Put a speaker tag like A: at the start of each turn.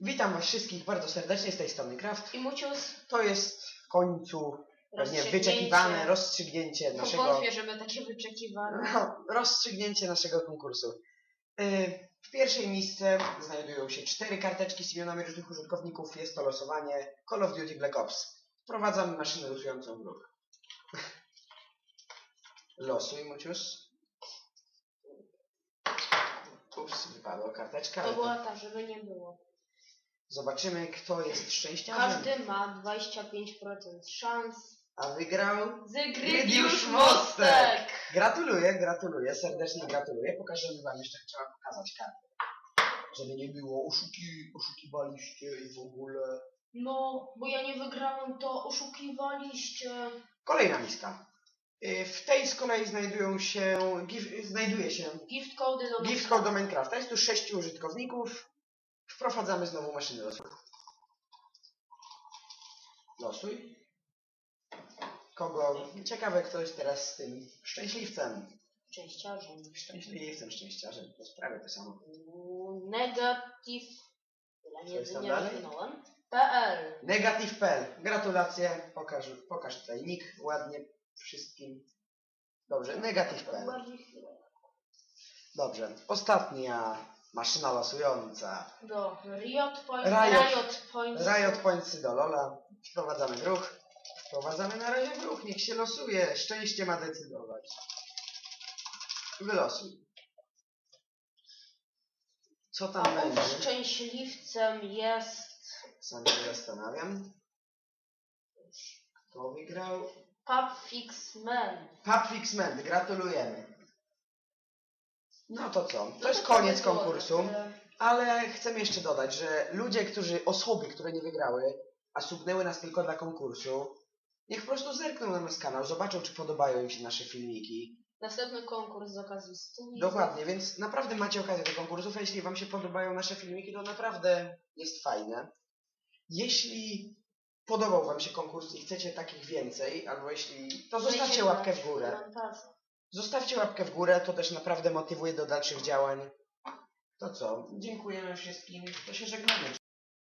A: Witam Was wszystkich bardzo serdecznie z tej strony Kraft.
B: I Mucius
A: To jest w końcu pewnie wyczekiwane rozstrzygnięcie
B: Po
A: naszego,
B: wątpię, żeby takie wyczekiwane.
A: no, rozstrzygnięcie naszego konkursu. Yy, W pierwszej misce znajdują się cztery karteczki z imionami różnych użytkowników. Jest to losowanie Call of Duty Black Ops. Wprowadzamy maszynę losującą w ruch. Losuj, Mucius. Ups, wypadła karteczka.
B: To była ta, żeby nie było.
A: Zobaczymy, kto jest szczęściarzem.
B: Każdy ma 25% szans.
A: A wygrał
B: Zygrydiusz Mostek!
A: Gratuluję, gratuluję, serdecznie gratuluję. Pokażemy Wam jeszcze, trzeba pokazać kartę. Żeby nie było oszuki, oszukiwaliście i w ogóle.
B: No, bo ja nie wygrałem, to oszukiwaliście.
A: Kolejna miska. Y, W tej z kolei znajdują się, gif, znajduje się
B: Gift code do
A: gift code do Minecrafta. Jest tu sześciu użytkowników. Wprowadzamy znowu maszynę losu. Losuj. Kogo? Ciekawe, kto jest teraz z tym szczęśliwcem.
B: Szczęściarzem.
A: Szczęśliwcem, szczęściarzem. To sprawy to samo.
B: Negative. Tyle
A: Co
B: nie,
A: jest tam
B: nie
A: dalej?
B: rozwinąłem. PL.
A: Gratulacje. Pokaż, pokaż tutaj nick ładnie wszystkim. Dobrze, negative.pl.
B: Bardziej chwilę.
A: Dobrze. Ostatnia maszyna losująca.
B: Do Riot Point.
A: Riot.
B: Riot Point.
A: Riot Pointsy do Lola. Wprowadzamy ruch. Wprowadzamy na razie w ruch. Niech się losuje. Szczęście ma decydować. Wylosuj. Co tam
B: A
A: będzie?
B: szczęśliwcem jest
A: Sam się zastanawiam. Kto wygrał?
B: Pubfix Man.
A: Pubfixment, gratulujemy. No to co? To
B: No
A: jest
B: to
A: koniec
B: by było
A: konkursu, ale chcę jeszcze dodać, że ludzie, którzy, osoby, które nie wygrały, a subnęły nas tylko dla konkursu, niech po prostu zerkną na nasz kanał, zobaczą, czy podobają im się nasze filmiki.
B: Następny konkurs z okazji 100
A: Dokładnie, więc naprawdę macie okazję do konkursów, a jeśli Wam się podobają nasze filmiki, to naprawdę jest fajne. Jeśli podobał Wam się konkurs i chcecie takich więcej, albo jeśli, to zostawcie łapkę w górę. Zostawcie łapkę w górę, to też naprawdę motywuje do dalszych działań. To co? Dziękujemy wszystkim. To się żegnamy.